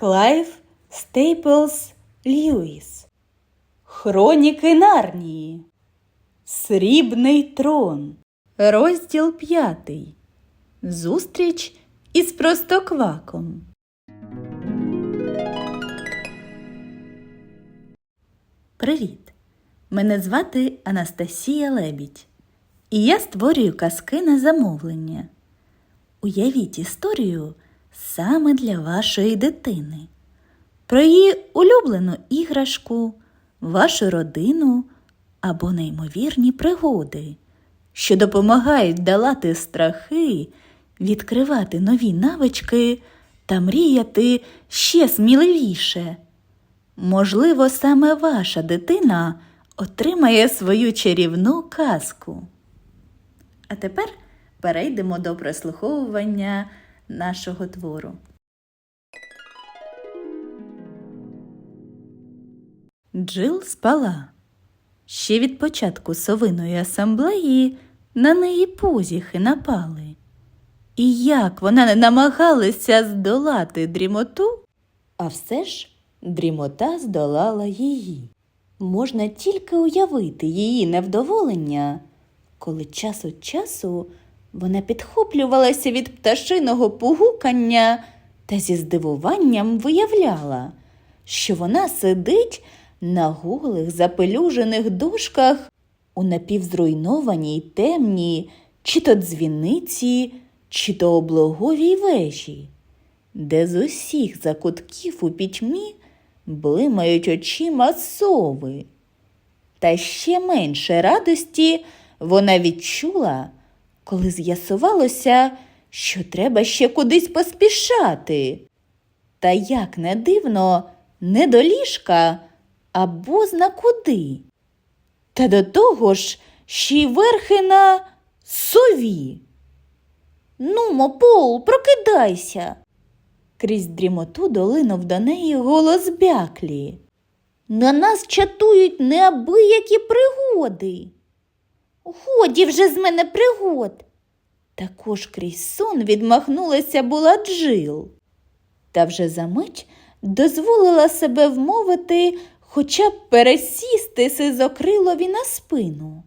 Клайв Стейплс Льюіс. Хроніки Нарнії. Срібний трон. Розділ п'ятий. Зустріч із простокваком. Привіт! Мене звати Анастасія Лебідь. І я створюю казки на замовлення. Уявіть історію саме для вашої дитини, про її улюблену іграшку, вашу родину або неймовірні пригоди, що допомагають долати страхи, відкривати нові навички та мріяти ще сміливіше. Можливо, саме ваша дитина отримає свою чарівну казку. А тепер перейдемо до прослуховування нашого твору. Джил спала. Ще від початку совиної асамблеї на неї позіхи напали. І як вона не намагалася здолати дрімоту, а все ж дрімота здолала її. Можна тільки уявити її невдоволення, коли час від часу вона підхоплювалася від пташиного пугукання та зі здивуванням виявляла, що вона сидить на голих запелюжених дошках у напівзруйнованій темній чи то дзвіниці, чи то облоговій вежі, де з усіх закутків у пітьмі блимають очима сови. Та ще менше радості вона відчула, коли з'ясувалося, що треба ще кудись поспішати. Та як не дивно, не до ліжка, а бозна куди. Та до того ж ще й верхи на сові. Нумо, Пол, прокидайся. Крізь дрімоту долинув до неї голос бяклі. На нас чатують неабиякі пригоди. Годі вже з мене пригод. Також крізь сон відмахнулася була Джил. Та вже за мить дозволила себе вмовити хоча б пересісти сизокрилові на спину.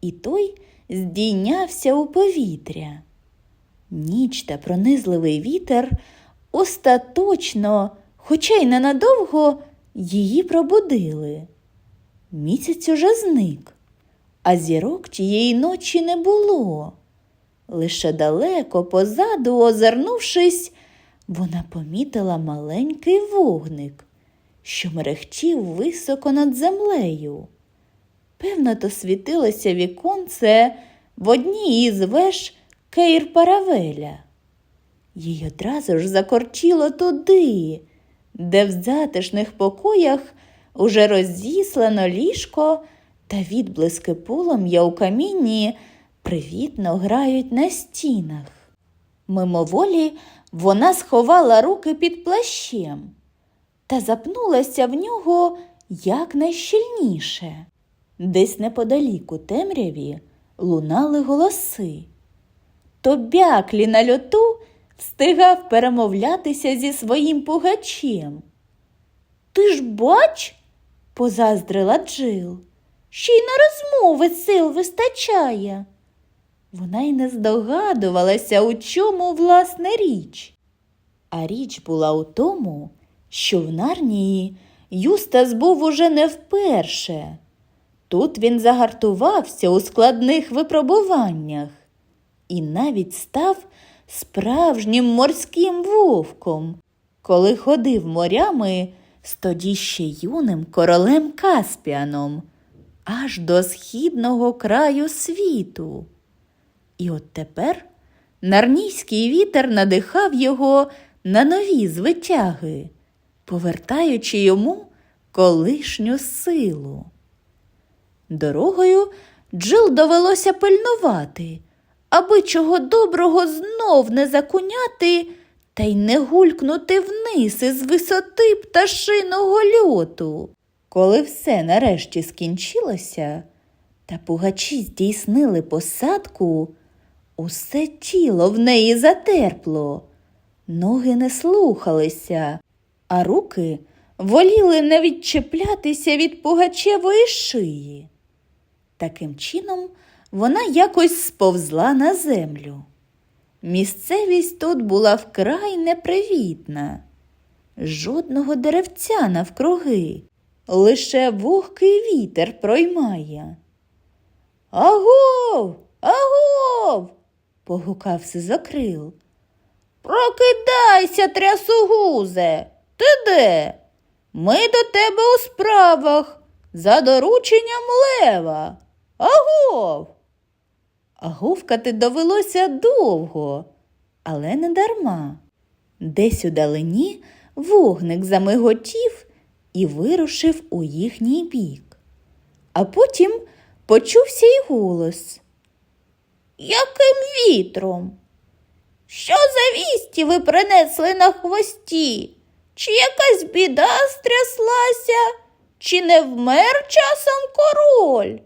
І той здійнявся у повітря. Ніч та пронизливий вітер остаточно, хоча й ненадовго, її пробудили. Місяць уже зник, а зірок тієї ночі не було. Лише далеко позаду, озирнувшись, вона помітила маленький вогник, що мерехтів високо над землею. Певно, то світилося віконце в одній із веж Кейр Паравеля. Їй одразу ж закорчило туди, де в затишних покоях уже розіслано ліжко та відблиски полум'я у камінні привітно грають на стінах. Мимоволі вона сховала руки під плащем та запнулася в нього якнайщільніше. Десь неподалік у темряві лунали голоси. То бяклі на льоту встигав перемовлятися зі своїм пугачем. Ти ж бач, позаздрила Джил, ще й на розмови сил вистачає. Вона й не здогадувалася, у чому власне річ. А річ була у тому, що в Нарнії Юстас був уже не вперше. Тут він загартувався у складних випробуваннях і навіть став справжнім морським вовком, коли ходив морями з тоді ще юним королем Каспіаном аж до східного краю світу. І от тепер нарнійський вітер надихав його на нові звитяги, повертаючи йому колишню силу. Дорогою Джил довелося пильнувати, аби чого доброго знов не закуняти та й не гулькнути вниз із висоти пташиного льоту. Коли все нарешті скінчилося, та пугачі здійснили посадку, усе тіло в неї затерпло, ноги не слухалися, а руки воліли не відчіплятися від пугачевої шиї. Таким чином вона якось сповзла на землю. Місцевість тут була вкрай непривітна. Жодного деревця навкруги, лише вогкий вітер проймає. Агов, агов. погукав сизокрил. Прокидайся, трясогузе. Ти де? Ми до тебе у справах за дорученням лева. Агов. Агувкати довелося довго, але не дарма. Десь у далині вогник замиготів і вирушив у їхній бік. А потім почувся й голос. Яким вітром? Що за вісті ви принесли на хвості? Чи якась біда стряслася, чи не вмер часом король?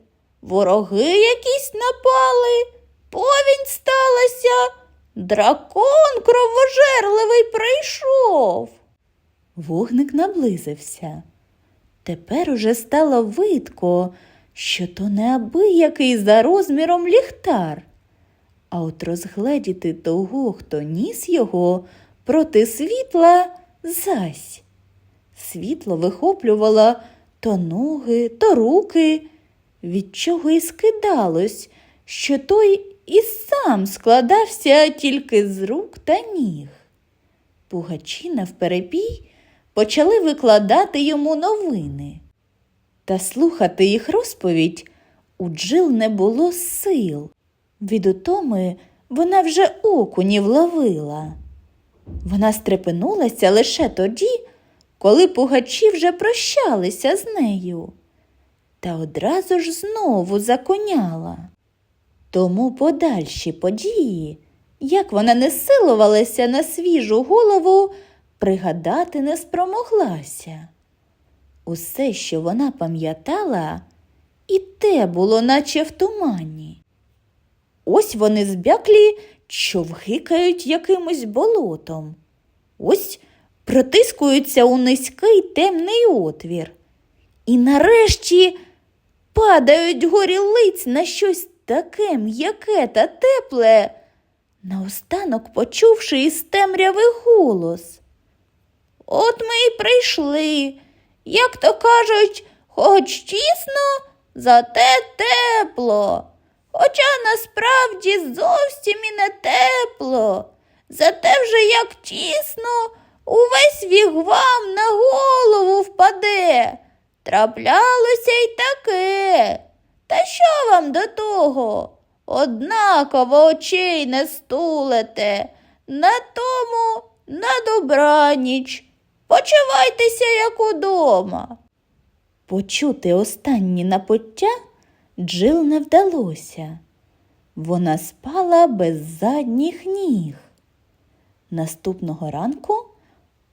Вороги якісь напали, повінь сталася, дракон кровожерливий прийшов. Вогник наблизився. Тепер уже стало видко, що то неабиякий за розміром ліхтар. А от розгледіти того, хто ніс його проти світла зась. Світло вихоплювало то ноги, то руки, від чого і скидалось, що той і сам складався тільки з рук та ніг. Пугачі навперебій почали викладати йому новини. Та слухати їх розповідь у Джил не було сил. Від утоми вона вже окунів ловила. Вона стрепенулася лише тоді, коли пугачі вже прощалися з нею, та одразу ж знову законяла. Тому подальші події, як вона не силувалася на свіжу голову, пригадати не спромоглася. Усе, що вона пам'ятала, і те було, наче в тумані. Ось вони збяклі човгикають якимось болотом. Ось протискуються у низький темний отвір. І нарешті падають горі лиць на щось таке м'яке та тепле, наостанок почувши із темряви голос. От ми й прийшли, як то кажуть, хоч тісно, зате тепло. Хоча насправді зовсім і не тепло. Зате вже як тісно, увесь вігвам на голову впаде. Траплялося й таке. Та що вам до того? Однаково очей не стулете. На тому на добраніч. Почувайтеся, як удома. Почути останні напуття Джил не вдалося. Вона спала без задніх ніг. Наступного ранку,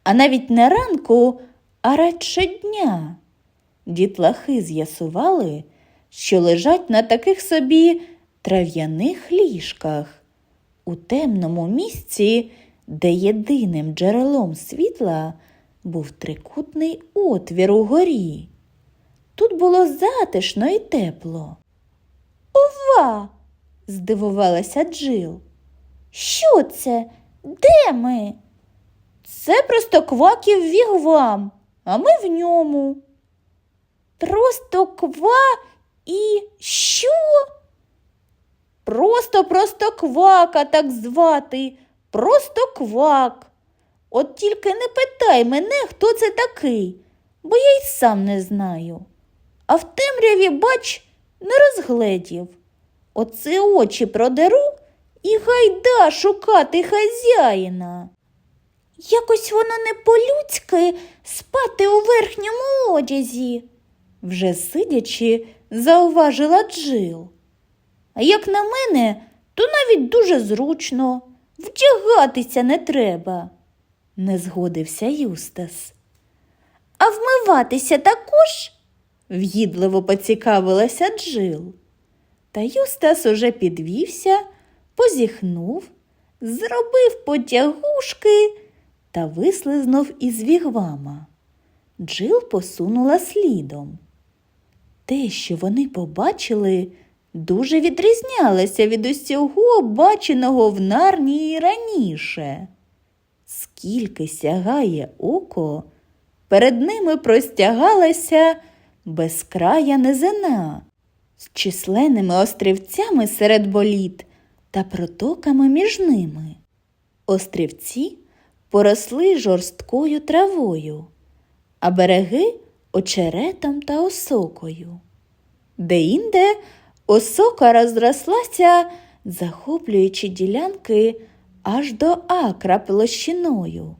а навіть не ранку, а радше дня, дітлахи з'ясували, що лежать на таких собі трав'яних ліжках у темному місці, де єдиним джерелом світла був трикутний отвір угорі. Тут було затишно і тепло. Ова. здивувалася Джил. Що це? Де ми? Це просто кваків вігвам, а ми в ньому. Просто ква і що? Просто просто квака так звати, просто квак. От тільки не питай мене, хто це такий, бо я й сам не знаю. А в темряві, бач, не розгледів. Оце очі продеру і гайда шукати хазяїна. Якось воно не по-людськи спати у верхньому одязі, вже сидячи, зауважила Джил. А як на мене, то навіть дуже зручно, вдягатися не треба, не згодився Юстас. А вмиватися також? в'їдливо поцікавилася Джил. Та Юстас уже підвівся, позіхнув, зробив потягушки та вислизнув із вігвама. Джил посунула слідом. Те, що вони побачили, дуже відрізнялося від усього баченого в Нарнії раніше. Скільки сягає око, перед ними простягалася безкрая низина з численними острівцями серед боліт та протоками між ними. Острівці поросли жорсткою травою, а береги очеретом та осокою. Деінде осока розрослася, захоплюючи ділянки аж до акра площиною.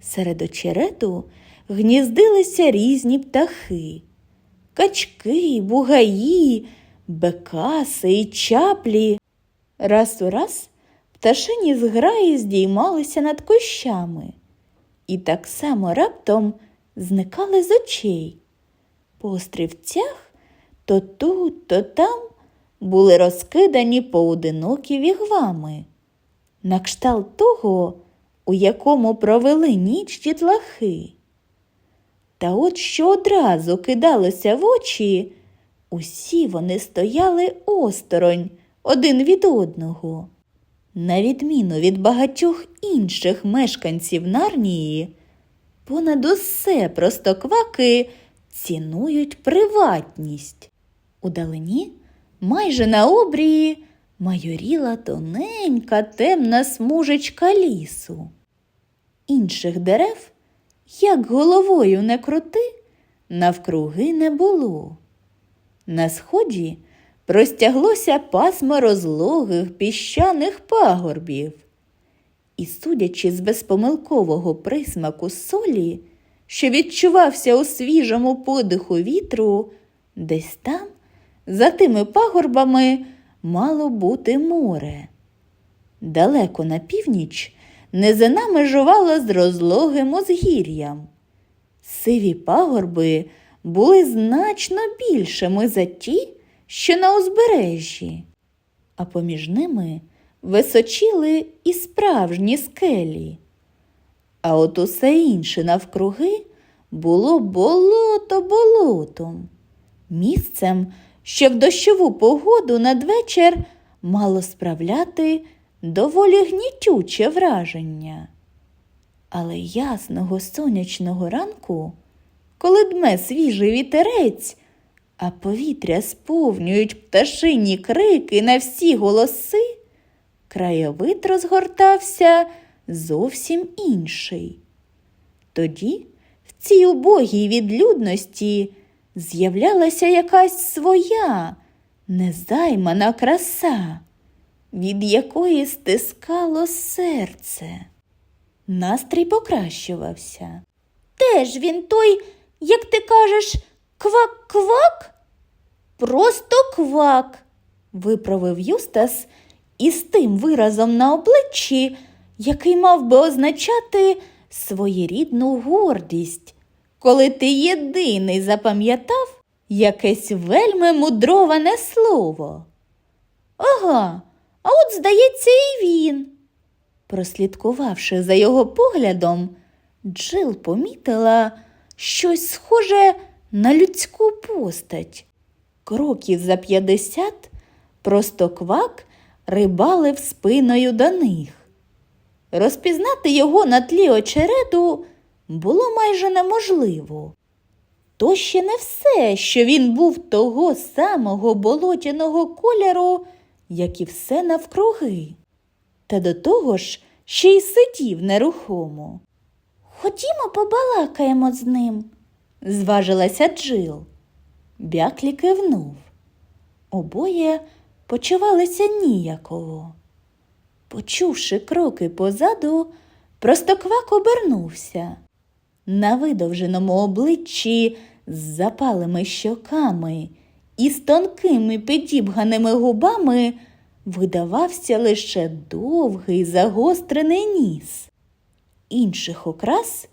Серед очерету гніздилися різні птахи качки, бугаї, бекаси і чаплі. Раз у раз пташині зграї здіймалися над кущами і так само раптом зникали з очей. По острівцях то тут, то там були розкидані поодинокі вігвами, на кшталт того, у якому провели ніч дітлахи. Та от що одразу кидалося в очі, усі вони стояли осторонь один від одного. На відміну від багатьох інших мешканців Нарнії, понад усе простокваки цінують приватність. Удалині, майже на обрії, майоріла тоненька темна смужечка лісу. Інших дерев як головою не крути, навкруги не було. На сході простяглося пасмо розлогих піщаних пагорбів, і, судячи з безпомилкового присмаку солі, що відчувався у свіжому подиху вітру, десь там, за тими пагорбами, мало бути море. Далеко на північ низина межувала з розлогим узгір'ям. Сиві пагорби були значно більшими за ті, що на узбережжі, а поміж ними височіли і справжні скелі. А от усе інше навкруги було болото болотом, місцем, що в дощову погоду надвечір мало справляти доволі гнітюче враження. Але ясного сонячного ранку, коли дме свіжий вітерець, а повітря сповнюють пташині крики на всі голоси, краєвид розгортався зовсім інший. Тоді в цій убогій відлюдності з'являлася якась своя незаймана краса від якої стискало серце. Настрій покращувався. Теж він той, як ти кажеш, квак-квак? Просто квак, виправив Юстас із тим виразом на обличчі, який мав би означати своєрідну гордість, коли ти єдиний запам'ятав якесь вельми мудроване слово. Ага, а от, здається, і він. Прослідкувавши за його поглядом, Джил помітила щось схоже на людську постать. Кроків за п'ятдесят просто квак рибалив спиною до них. Розпізнати його на тлі очерету було майже неможливо. То ще не все, що він був того самого болотяного кольору, як і все навкруги. Та до того ж ще й сидів нерухомо. Ходімо, побалакаємо з ним, зважилася Джил. Бяклі кивнув. Обоє почувалися ніяково. Почувши кроки позаду, простоквак обернувся. На видовженому обличчі з запалими щоками і з тонкими підібганими губами видавався лише довгий загострений ніс. Інших окрас,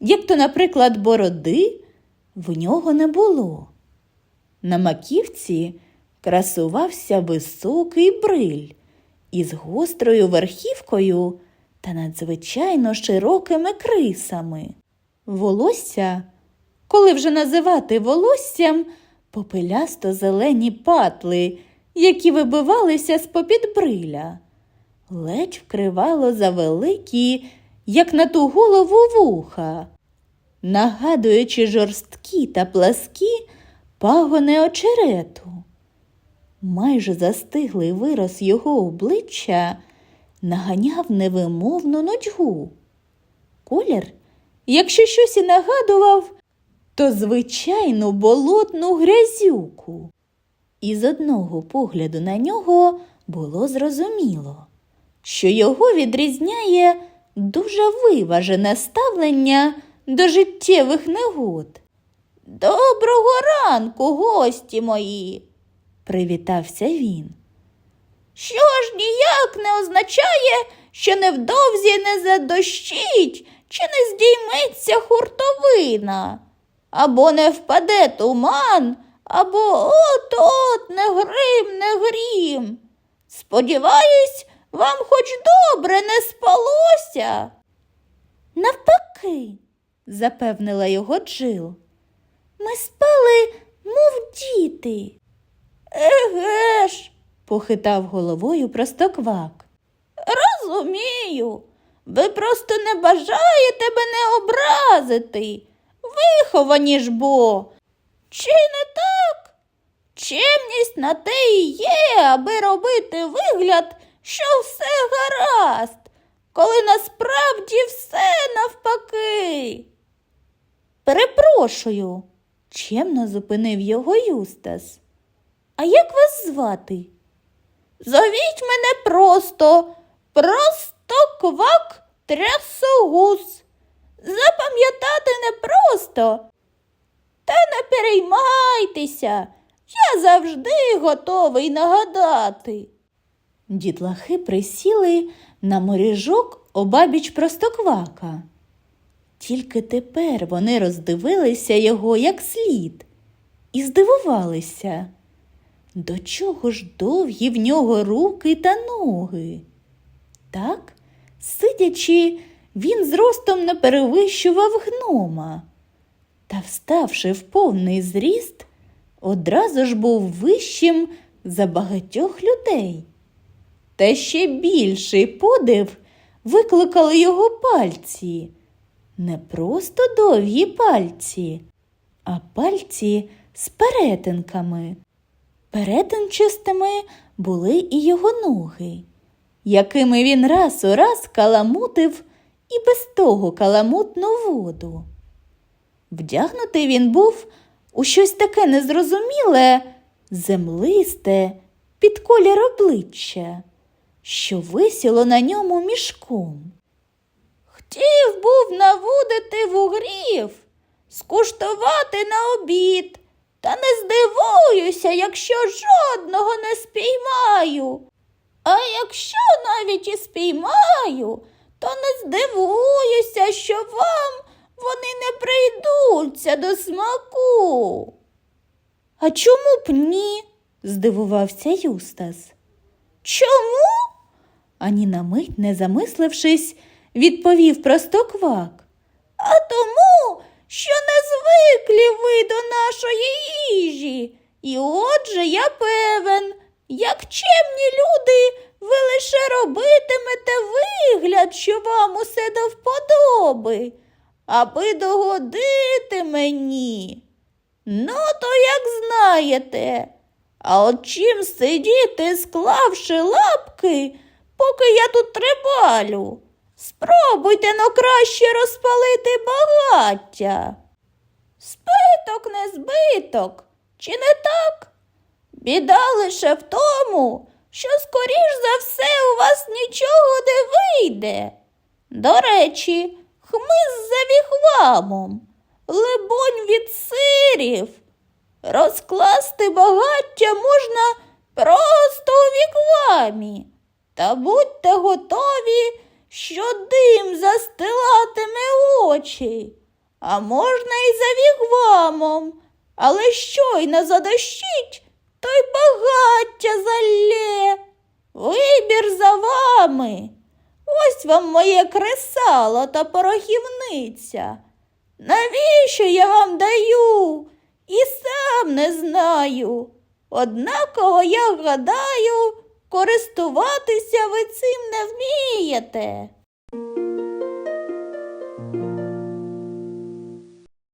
як то, наприклад, бороди, в нього не було. На маківці красувався високий бриль із гострою верхівкою та надзвичайно широкими крисами. Волосся, коли вже називати волоссям, попелясто зелені патли, які вибивалися з попід бриля. Ледь вкривало за великі, як на ту голову вуха, нагадуючи жорсткі та пласкі пагони очерету. Майже застиглий вираз його обличчя наганяв невимовну нудьгу. Колір, якщо щось і нагадував, то звичайну болотну грязюку. І з одного погляду на нього було зрозуміло, що його відрізняє дуже виважене ставлення до життєвих негод. Доброго ранку, гості мої, привітався він. Що ж ніяк не означає, що невдовзі не задощить чи не здійметься хуртовина, або не впаде туман, або от-от не грим, не грім. Сподіваюсь, вам хоч добре не спалося. Навпаки, запевнила його Джил. Ми спали, мов діти. Еге ж, похитав головою простоквак. Розумію. Ви просто не бажаєте мене образити. Виховані ж бо. Чи не так? Чемність на те і є, аби робити вигляд, що все гаразд, коли насправді все навпаки. Перепрошую, чемно зупинив його Юстас. А як вас звати? Зовіть мене просто, просто квак трясогус. Запам'ятати непросто. Та не переймайтеся, я завжди готовий нагадати. Дітлахи присіли на моріжок обабіч простоквака. Тільки тепер вони роздивилися його як слід і здивувалися. До чого ж довгі в нього руки та ноги? Так, сидячи, він зростом не перевищував гнома, та, вставши в повний зріст, одразу ж був вищим за багатьох людей. Та ще більший подив викликали його пальці. Не просто довгі пальці, а пальці з перетинками. Перетинчастими були і його ноги, якими він раз у раз каламутив і без того каламутну воду. Вдягнутий він був у щось таке незрозуміле, землисте, під колір обличчя, що висіло на ньому мішком. Хотів був навудити вугрів, скуштувати на обід, та не здивуюся, якщо жодного не спіймаю. Якщо навіть і спіймаю, то не здивуюся, що вам вони не прийдуться до смаку. А чому б ні? здивувався Юстас. Чому? Ані на мить не замислившись, відповів простоквак. А тому, що не звиклі ви до нашої їжі. І отже я певен, як чемні люди, ви лише робитимете вигляд, що вам усе до вподоби, аби догодити мені. Ну, то як знаєте. А от чим сидіти, склавши лапки, поки я тут трибалю? Спробуйте но краще розпалити багаття. Спиток не збиток, чи не так? Біда лише в тому, що скоріш за все у вас нічого не вийде. До речі, хмиз за віхвамом, либонь від сирів. Розкласти багаття можна просто у віквамі. Та будьте готові, що дим застилатиме очі, а можна і за вігвамом, але щойно задощить, то й багаття залє. Вибір за вами. Ось вам моє кресало та порохівниця. Навіщо я вам даю? І сам не знаю. Однаково я гадаю, користуватися ви цим не вмієте.